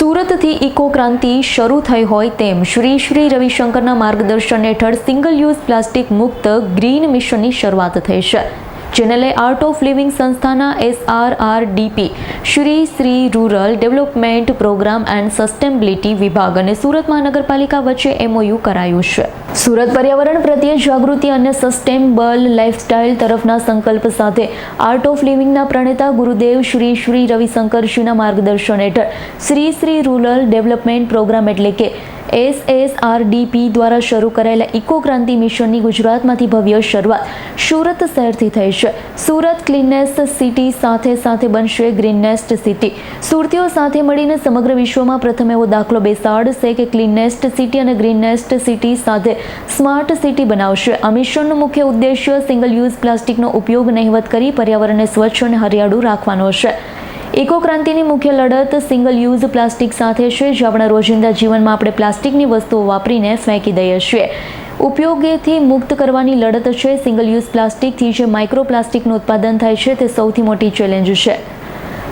સુરતથી ઇકો ક્રાંતિ શરૂ થઈ હોય તેમ શ્રી શ્રી રવિશંકરના માર્ગદર્શન હેઠળ સિંગલ યુઝ પ્લાસ્ટિક મુક્ત ગ્રીન મિશનની શરૂઆત થઈ છે. જેને લઈ આર્ટ ઓફ લિવિંગ સંસ્થાના SRRDP Shri Shri rural development programme and sustainability વિભાગ અને સુરત મહાનગરપાલિકા વચ્ચે એમઓયુ કરાયું છે. સુરત પર્યાવરણ પ્રત્યે જાગૃતિ અને સસ્ટેનેબલ લાઇફસ્ટાઇલ તરફના સંકલ્પ સાથે આર્ટ ઓફ લિવિંગના પ્રણેતા ગુરુદેવ શ્રી શ્રી રવિશંકરજીના માર્ગદર્શન હેઠળ Shri Shri rural development programme એટલે કે એસએસઆરડીપી દ્વારા શરૂ કરાયેલા ઇકો ક્રાંતિ મિશનની ગુજરાતમાંથી ભવ્ય શરૂઆત સુરત શહેરથી થઈ છે. સુરત ક્લીનેસ્ટ સિટી સાથે સાથે બનશે ગ્રીનેસ્ટ સિટી. સુરતીઓ સાથે મળીને સમગ્ર વિશ્વમાં પ્રથમ એવો દાખલો બેસાડશે કે ક્લીનેસ્ટ સિટી અને ગ્રીનેસ્ટ સિટી સાથે સ્માર્ટ સિટી બનાવશે. આ મિશનનો મુખ્ય ઉદ્દેશ્ય સિંગલ યુઝ પ્લાસ્ટિકનો ઉપયોગ નહિવત કરી પર્યાવરણને સ્વચ્છ અને હરિયાળું રાખવાનો છે. ઇકો ક્રાંતિની મુખ્ય લડત સિંગલ યુઝ પ્લાસ્ટિક સાથે છે, જે આપણા રોજિંદા જીવનમાં આપણે પ્લાસ્ટિકની વસ્તુઓ વાપરીને ફેંકી દઈએ છીએ. ઉપયોગથી મુક્ત કરવાની લડત છે સિંગલ યુઝ પ્લાસ્ટિકથી જે માઇક્રો પ્લાસ્ટિકનું ઉત્પાદન થાય છે, તે સૌથી મોટી ચેલેન્જ છે.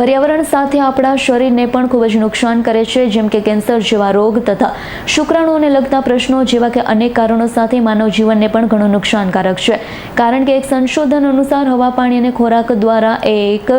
પર્યાવરણ સાથે આપણા શરીરને પણ ખૂબ જ નુકસાન કરે છે, જેમ કે કેન્સર જેવા રોગ તથા શુક્રાણુઓને લગતા પ્રશ્નો જેવા કે અનેક કારણો સાથે માનવ જીવનને પણ ઘણું નુકસાનકારક છે. કારણ કે એક સંશોધન અનુસાર હવા, પાણી અને ખોરાક દ્વારા એક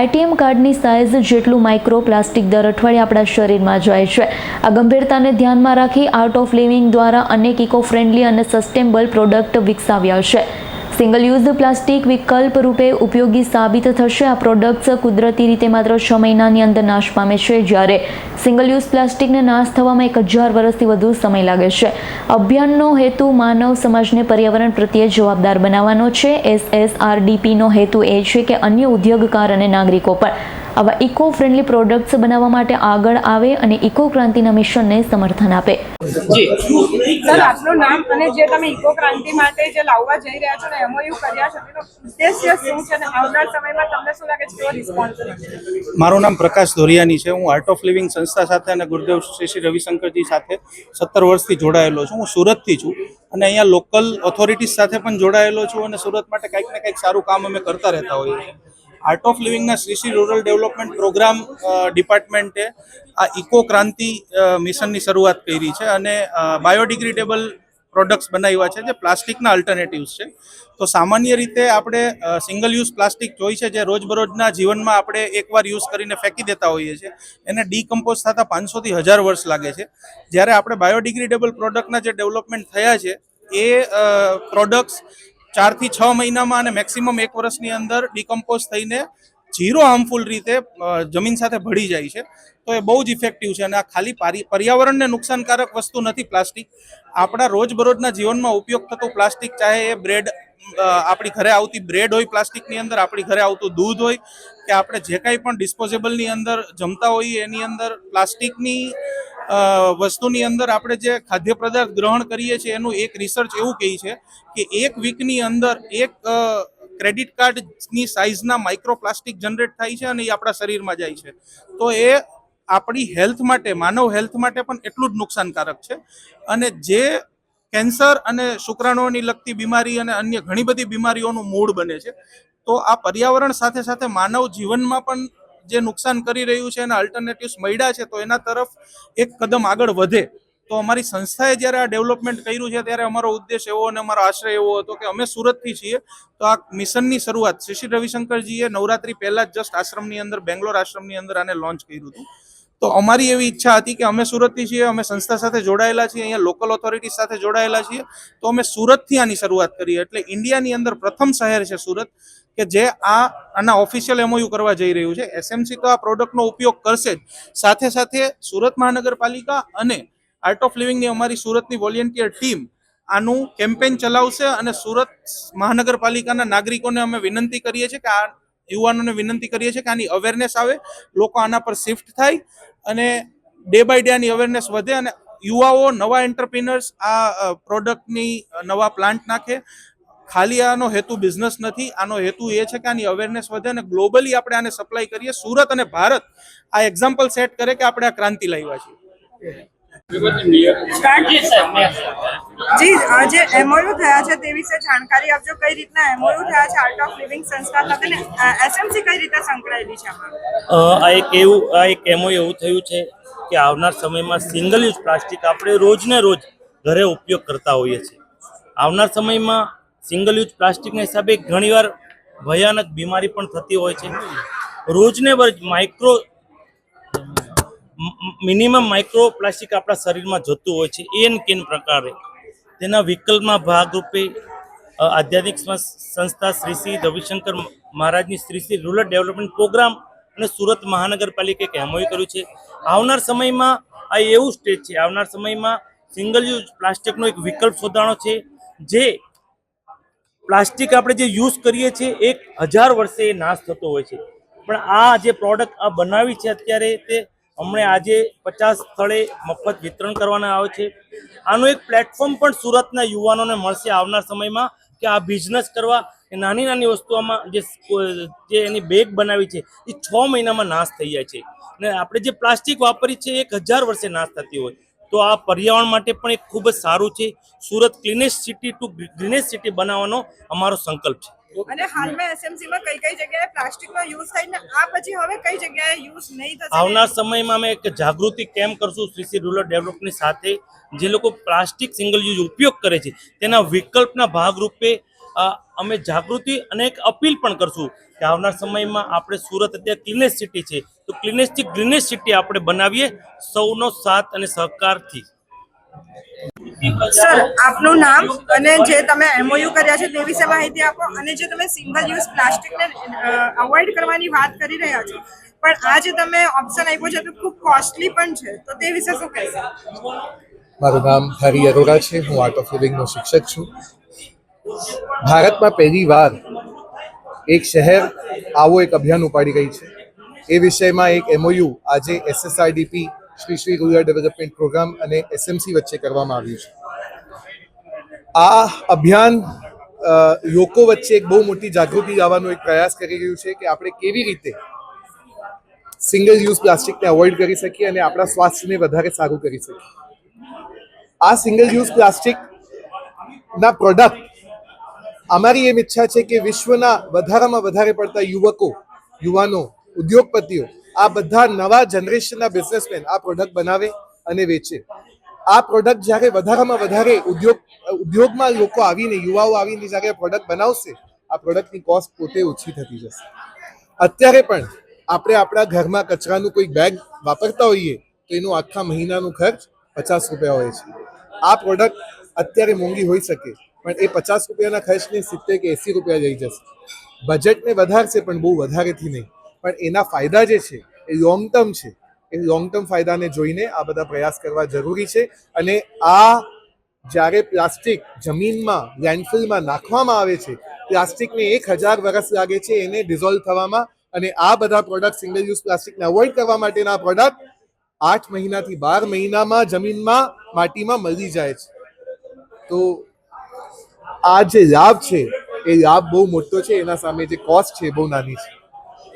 એટીએમ કાર્ડની સાઇઝ જેટલું માઇક્રો પ્લાસ્ટિક દર અઠવાડિયે આપણા શરીરમાં જાય છે. આ ગંભીરતાને ધ્યાનમાં રાખી આર્ટ ઓફ લિવિંગ દ્વારા અનેક ઇકો ફ્રેન્ડલી અને સસ્ટેનેબલ પ્રોડક્ટ વિકસાવ્યા છે. સિંગલ યુઝ પ્લાસ્ટિક વિકલ્પ રૂપે ઉપયોગી સાબિત થશે. આ પ્રોડક્ટ્સ કુદરતી રીતે માત્ર છ મહિનાની અંદર નાશ પામે છે. જ્યારે સિંગલ યુઝ પ્લાસ્ટિકને નાશ થવામાં એક હજાર વર્ષથી વધુ સમય લાગે છે. અભિયાનનો હેતુ માનવ સમાજને પર્યાવરણ પ્રત્યે જવાબદાર બનાવવાનો છે. એસએસઆરડીપીનો હેતુ એ છે કે અન્ય ઉદ્યોગકાર અને નાગરિકો પણ આવા ઇકો ફ્રેન્ડલી પ્રોડક્ટ્સ બનાવવા માટે આગળ આવે અને ઇકો ક્રાંતિના મિશનને સમર્થન આપે. સર આપનું નામ અને જે તમે ઇકો ક્રાંતિ માટે જે લાવવા જઈ રહ્યા છો ને એમઓયુ કર્યા છો તેનો ઉદ્દેશ્ય શું છે અને આવનાર સમયમાં તમને શું લાગે છે કેવો રિસ્પોન્સ મારું નામ પ્રકાશ ધોરિયાની છે. હું આર્ટ ઓફ લિવિંગ સંસ્થા સાથે અને ગુરુદેવ શ્રી શ્રી રવિશંકરજી સાથે સત્તર વર્ષથી જોડાયેલો છું. હું સુરતથી છું અને અહીંયા લોકલ ઓથોરિટીઝ સાથે પણ જોડાયેલો છું અને સુરત માટે કંઈક ને કંઈક સારું કામ અમે કરતા રહેતા હોઈએ છીએ. Art of લિવિંગના Shri Shri rural development programme ડિપાર્ટમેન્ટે આ ઇકો ક્રાંતિ મિશનની શરૂઆત કરી છે અને બાયોડિગ્રેડેબલ પ્રોડક્ટ્સ બનાવ્યા છે જે પ્લાસ્ટિકના અલ્ટરનેટિવ્સ છે. તો સામાન્ય રીતે આપણે સિંગલ યુઝ પ્લાસ્ટિક જોઈ છે જે રોજબરોજના જીવનમાં આપણે એકવાર યુઝ કરીને ફેંકી દેતા હોઈએ છીએ. એને ડીકમ્પોઝ થતાં પાંચસોથી હજાર વર્ષ લાગે છે. જ્યારે આપણે બાયોડિગ્રેડેબલ પ્રોડક્ટના જે ડેવલપમેન્ટ થયા છે, એ પ્રોડક્ટ્સ ચારથી છ મહિનામાં અને મેક્સિમમ એક વર્ષની અંદર ડિકમ્પોઝ થઈને ઝીરો હાર્મફુલ રીતે જમીન સાથે ભળી જાય છે. તો એ બહુ જ ઇફેક્ટિવ છે અને આ ખાલી પારી- પર્યાવરણને નુકસાનકારક વસ્તુ નથી પ્લાસ્ટિક. આપણા રોજબરોજના જીવનમાં ઉપયોગ થતું પ્લાસ્ટિક, ચાહે એ બ્રેડ આપણી ઘરે આવતી બ્રેડ હોય પ્લાસ્ટિકની અંદર, આપણી ઘરે આવતું દૂધ હોય, કે આપણે જે કાંઈ પણ ડિસ્પોઝેબલની અંદર જમતા હોઈએ, એની અંદર પ્લાસ્ટિકની વસ્તુની અંદર આપણે જે ખાદ્ય પદાર્થ ગ્રહણ કરીએ છીએ, એનું એક રિસર્ચ એવું કહે છે કે એક વીકની અંદર એક ક્રેડિટ કાર્ડની સાઇઝના માઇક્રોપ્લાસ્ટિક જનરેટ થાય છે અને એ આપણા શરીરમાં જાય છે. તો એ આપણી હેલ્થ માટે, માનવ હેલ્થ માટે પણ એટલું જ નુકસાનકારક છે. અને જે કેન્સર અને શુક્રાણુઓની લગતી બીમારી અને અન્ય ઘણી બધી બીમારીઓનું મૂળ બને છે. તો આ પર્યાવરણ સાથે સાથે માનવ જીવનમાં પણ જે નુકસાન કરી રહ્યું છે, એના અલ્ટરનેટિવ્સ મળ્યા છે, તો એના તરફ એક કદમ આગળ વધે. તો અમારી સંસ્થાએ જ્યારે આ ડેવલપમેન્ટ કર્યું છે, ત્યારે અમારો ઉદ્દેશ એવો અને અમારો આશ્રય એવો હતો કે અમે સુરતથી છીએ. તો આ મિશનની શરૂઆત શ્રી રવિશંકરજીએ નવરાત્રી પહેલાં જ જસ્ટ આશ્રમની અંદર, બેંગ્લોર આશ્રમની અંદર આને લોન્ચ કર્યું હતું. તો અમારી એવી ઈચ્છા હતી કે અમે સુરતથી છીએ, અમે સંસ્થા સાથે જોડાયેલા છીએ, અહીંયા લોકલ ઓથોરિટી સાથે જોડાયેલા છીએ. તો અમે સુરતથી આની શરૂઆત કરીએ. એટલે ઇન્ડિયાની અંદર પ્રથમ શહેર છે સુરત, કે જે આ આના ઓફિશિયલ એમઓયુ કરવા જઈ રહ્યું છે. એસએમસી તો આ પ્રોડક્ટનો ઉપયોગ કરશે જ. સાથે સાથે સુરત મહાનગરપાલિકા અને આર્ટ ઓફ લિવિંગની અમારી સુરતની વોલેન્ટિયર ટીમ આનું કેમ્પેન ચલાવશે અને સુરત મહાનગરપાલિકાના નાગરિકોને અમે વિનંતી કરીએ છીએ કે આ યુવાનોને વિનંતી કરીએ છીએ કે આની અવેરનેસ આવે, લોકો આના પર શિફ્ટ થાય અને ડે બાય ડે આની અવેરનેસ વધે અને યુવાઓ, નવા એન્ટરપ્રિનર્સ આ પ્રોડક્ટની નવા પ્લાન્ટ નાખે. ખાલી આનો હેતુ બિઝનેસ નથી, આનો હેતુ એ છે કે આની અવેરનેસ વધે અને ગ્લોબલી આપણે આને સપ્લાય કરીએ. સુરત અને ભારત આ એક્ઝામ્પલ સેટ કરે કે આપણે આ ક્રાંતિ લાવ્યા છીએ. જી જે એમઓયુ થયા છે તે વિશે જાણકારી આપજો. કઈ રીતના એમઓયુ થયા છે આર્ટ ઓફ લિવિંગ સંસ્થા સાથે ને એસએમસી કઈ રીતે સંકળાયેલી છે આ એક એવું આ એક એમઓયુ એવું થયું છે કે આવનાર સમયમાં સિંગલ યુઝ પ્લાસ્ટિક આપણે રોજને રોજ ઘરે ઉપયોગ કરતા હોઈએ છીએ. આવનાર સમયમાં સિંગલ યુઝ પ્લાસ્ટિકના હિસાબે ઘણીવાર ભયાનક બીમારી પણ થતી હોય છે. રોજને રોજ માઇક્રો મિનિમમ માઇક્રો પ્લાસ્ટિક આપણા શરીરમાં જતું હોય છે એન કેન પ્રકારે. તેના વિકલ્પમાં ભાગરૂપે આધ્યાત્મિક સંસ્થા શ્રી શ્રી રવિશંકર મહારાજની Shri Shri rural development programme અને સુરત મહાનગરપાલિકાએ એક એમઓયુ કર્યું છે. આવનાર સમયમાં આ એવું સ્ટેજ છે, આવનાર સમયમાં સિંગલ યુઝ પ્લાસ્ટિકનો એક વિકલ્પ શોધાણો છે, જે પ્લાસ્ટિક આપણે જે યુઝ કરીએ છીએ, એક હજાર વર્ષે નાશ થતો હોય છે. પણ આ જે પ્રોડક્ટ આ બનાવી છે અત્યારે તે હમણે આજે પચાસ સ્થળે મફત વિતરણ કરવાના આવે છે. આનું એક પ્લેટફોર્મ પણ સુરતના યુવાનોને મળશે આવનાર સમયમાં કે આ બિઝનેસ કરવા. એ નાની નાની વસ્તુઓમાં જે જે એની બેગ બનાવી છે, એ છ મહિનામાં નાશ થઈ જાય છે. ને આપણે જે પ્લાસ્ટિક વાપરી છે એક હજાર વર્ષે નાશ થતી હોય. તો આ પર્યાવરણ માટે પણ એક ખૂબ જ સારું છે. Surat cleanest city to greenest city બનાવવાનો અમારો સંકલ્પ છે. અને હાલમાં એસએમસીમાં કઈ કઈ જગ્યાએ પ્લાસ્ટિકનો યુઝ થાય ને આ પછી હવે કઈ જગ્યાએ યુઝ નહીં થશે? આવનાર સમયમાં અમે એક જાગૃતિ કેમ્પ કરશું શ્રી રૂરલ ડેવલપની સાથે. જે લોકો પ્લાસ્ટિક સિંગલ યુઝ ઉપયોગ કરે છે, તેના વિકલ્પના ભાગરૂપે અમે જાગૃતિ અને એક અપીલ પણ કરશું કે આવનાર સમયમાં આપણે સુરત અત્યારે ક્લીનેસ્ટ સિટી છે. તો ક્લીનેસ્ટથી ગ્રીનેસ્ટ સિટી આપણે બનાવીએ સૌનો સાથ અને સહકારથી. સર, આપનું નામ અને જે તમે એમઓયુ કર્યા છે, તે વિશે માહિતી આપો અને જે તમે સિંગલ યુઝ પ્લાસ્ટિકને અવોઇડ કરવાની વાત કરી રહ્યા છો, પણ આ જે તમે ઓપ્શન આપ્યો છે, તો ખૂબ કોસ્ટલી પણ છે. તો તે વિશે શું કહેશો? મારું નામ હરી અરોરા છે, હું આર્ટ ઓફ લિવિંગનો શિક્ષક છું. ભારતમાં પહેલી વાર એક શહેર આવો એક અભિયાન ઉપાડી ગઈ છે. એ વિષયમાં એક એમઓયુ આજે SSRDP Shri Shri rural development programme અને એસએમસી વચ્ચે કરવામાં આવ્યું છે. આ અભિયાન લોકો વચ્ચે એક બહુ મોટી જાગૃતિ લાવવાનો એક પ્રયાસ કરી રહ્યું છે કે આપણે કેવી રીતે સિંગલ યુઝ પ્લાસ્ટિકને અવોઇડ કરી શકીએ અને આપણા સ્વાસ્થ્યને વધારે સારું કરી શકીએ. આ સિંગલ યુઝ પ્લાસ્ટિક ના પ્રોડક્ટ અમારી એમ ઈચ્છા છે કે વિશ્વના વધારામાં વધારે પડતા યુવકો, યુવાનો, ઉદ્યોગપતિઓ આ બધા નવા જનરેશનના બિઝનેસમેન આ પ્રોડક્ટ બનાવે અને વેચે. આ પ્રોડક્ટ જ્યારે વધારામાં વધારે ઉદ્યોગ, ઉદ્યોગમાં લોકો આવીને, યુવાઓ આવીને જ્યારે પ્રોડક્ટ બનાવશે, આ પ્રોડક્ટની કોસ્ટ પોતે ઓછી થતી જશે. અત્યારે પણ આપણે આપણા ઘરમાં કચરાનું કોઈ બેગ વાપરતા હોઈએ, તો એનું આખા મહિનાનું ખર્ચ પચાસ રૂપિયા હોય છે. આ પ્રોડક્ટ અત્યારે મોંઘી હોઈ શકે, પણ એ પચાસ રૂપિયાના ખર્ચને સિત્તેર કે એંસી રૂપિયા જઈ જશે. બજેટને વધારશે પણ બહુ વધારેથી નહીં. પણ એના ફાયદા જે છે, એ લોંગ ટર્મ છે. એ લોંગ ટર્મ ફાયદાને જોઈને આ બધા પ્રયાસ કરવા જરૂરી છે અને આ જ્યારે પ્લાસ્ટિક જમીનમાં લેન્ડફિલમાં નાખવામાં આવે છે, પ્લાસ્ટિકને એક હજાર વર્ષ લાગે છે એને ડિઝોલ્વ થવામાં અને આ બધા પ્રોડક્ટ સિંગલ યુઝ પ્લાસ્ટિકને અવોઇડ કરવા માટેના પ્રોડક્ટ આઠ મહિનાથી બાર મહિનામાં જમીનમાં, માટીમાં મળી જાય છે. તો આ જે લાભ છે, એ લાભ બહુ મોટો છે, એના સામે જે કોસ્ટ છે બહુ નાની છે.